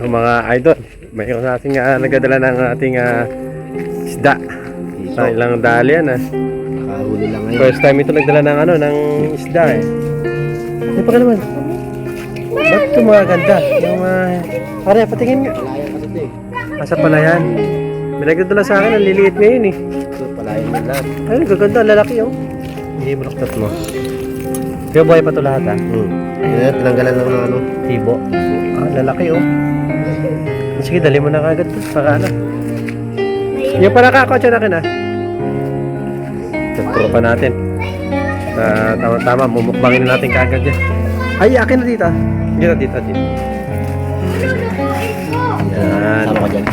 Ito mga idol, mayroon sa ating uh, nagdadala ng ating ah, isda. Sa ilang dali yan ah. Nakahuli lang ngayon. First time ito nagdala ng ano, ng isda eh. Ano pa ka naman? Ba't ito mga ganda? Yung uh, pare, patingin nga. Palayan kasi ito eh. Asa? May nagdadala sa akin, ang liliit ngayon eh. Ito, palayan mo lahat. Ay, gaganda, lalaki oh. Hindi mo naktat mo. Kaya buhay pa ito lahat ah. Hmm. Ayan, tinanggalan lang ng ano. Tibo. Ah, lalaki oh. Sige, dali mo na kagad to. Para ano. Yung para kakotsa na akin ah. Turo pa natin. Ah, tama-tama, mumukbangin na natin kagad yan. Ay, akin na dito. ah. Dito, dito, dito. Yan. Sama ka dyan.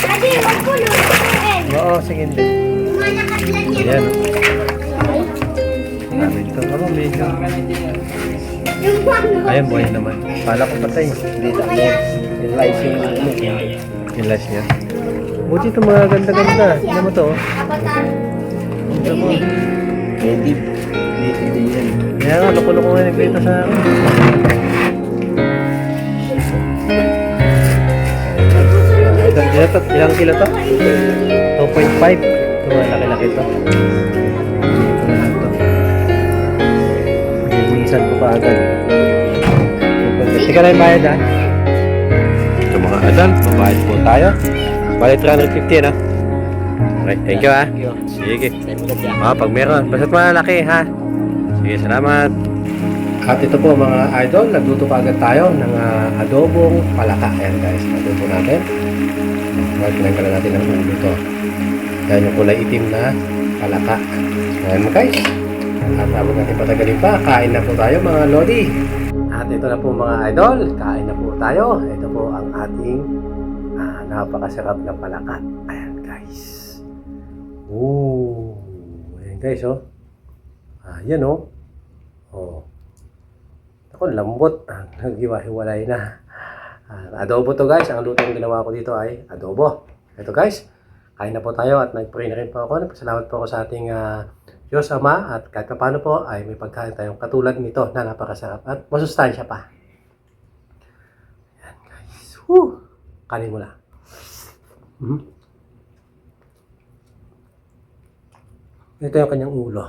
Daddy, wag mo lutuin. Oo, sige hindi. Yan. Dami dito. Ano, medyo. Ano. Ayan, buhay naman. Pala ko patay. Hindi, ano. Yung lights yung ano. Yung last niya. Buti ito mga ganda-ganda. Tignan mo to. oh. Kabataan. Tignan mo. Hindi. Hindi, hindi yan. Kaya nga, loko-loko nga nagkwento sa akin. Ilang kilo to? 2.5. Ito, laki-laki to. Agad. Teka lang yung bayad ha. Ito mga adan, babayad po tayo. Bali 350 na. Okay, thank you ha. Thank you. Sige. Ah, pag meron. Basta't malaki, ha? Sige, salamat. At ito po mga idol, nagluto pa agad tayo ng ah, adobong palaka. Ayan guys, adobo natin. Well, pinanggalan natin ng ulo to. Yan yung kulay itim na palaka. Ayan mo guys. At habang natin patagalin pa, kain na po tayo mga lodi. At ito na po mga idol, kain na po tayo. Ito po ang ating ah, napakasarap na palaka. Ayan guys. Ooh. Ayan guys, oh. Ah, yan, oh. Oh. Ako, lambot. Ah, Naghiwa-hiwalay na. Ah, adobo to guys. Ang lutong ginawa ko dito ay adobo. Ito guys. Kain na po tayo at nag-pray na rin po ako. Nagpasalamat po ako sa ating ah, Diyos Ama at kahit pa paano po ay may pagkain tayong katulad nito na napakasarap at masustansya pa. Yan guys. Woo! Kanin mo na. Mhm. Ito yung kanyang ulo.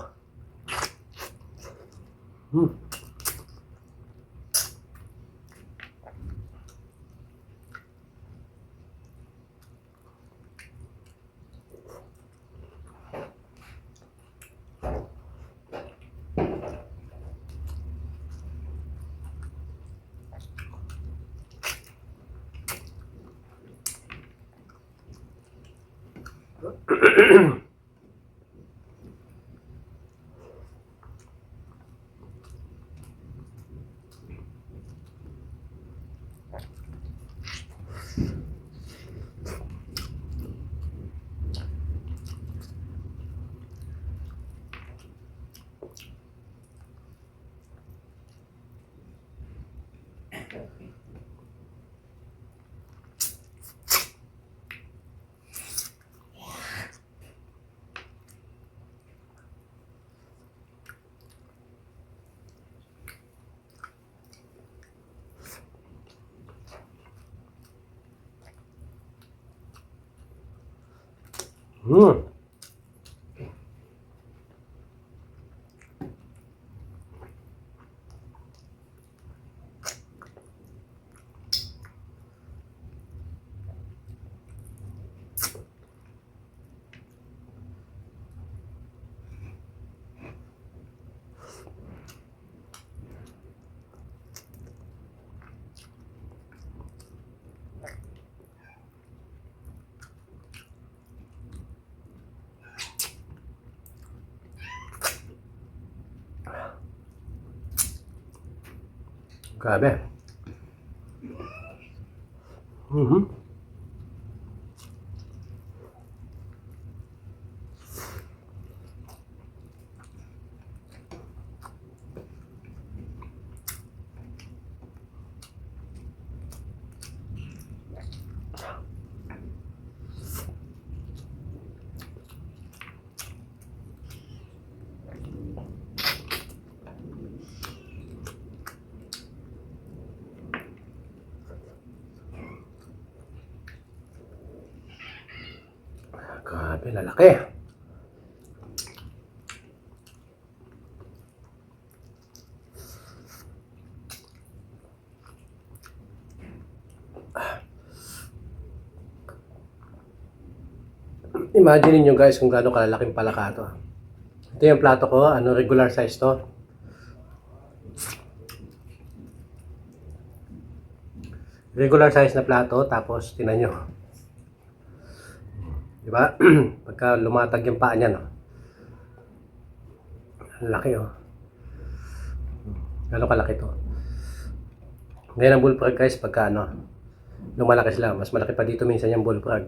嗯。Hmm. Hmm. Grabe. Mhm. Grabe, lalaki. Imagine niyo guys kung gaano kalalaking palaka to. Ito yung plato ko, ano regular size to. Regular size na plato, tapos tinan nyo. Di ba? Pagka lumatag yung paa niya, no? Laki, oh. Gano'ng kalaki to. Ngayon ang bullfrog guys, pagka ano, lumalaki sila, mas malaki pa dito minsan yung bullfrog.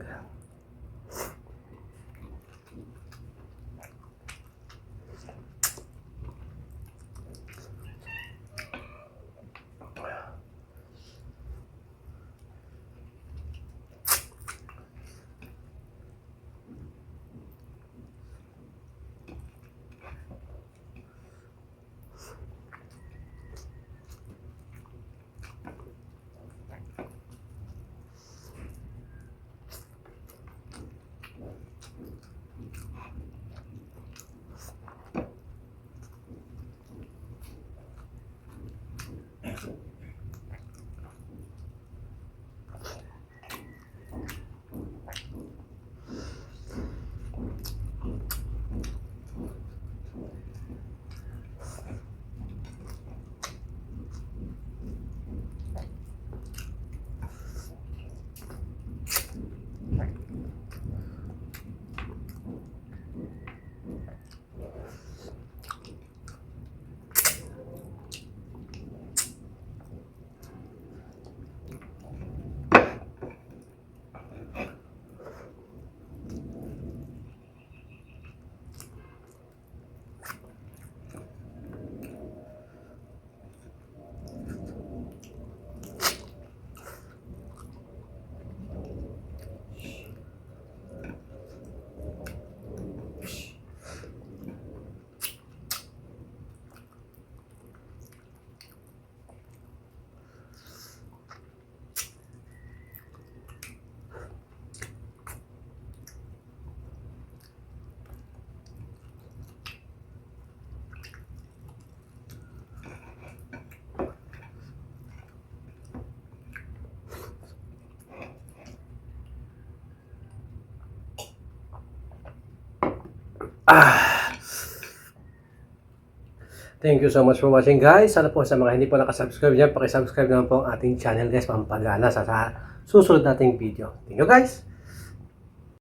Thank you so much for watching guys. Sana po sa mga hindi po nakasubscribe dyan, pakisubscribe naman po ang ating channel guys, pampagana sa, sa susunod nating video. Thank you guys.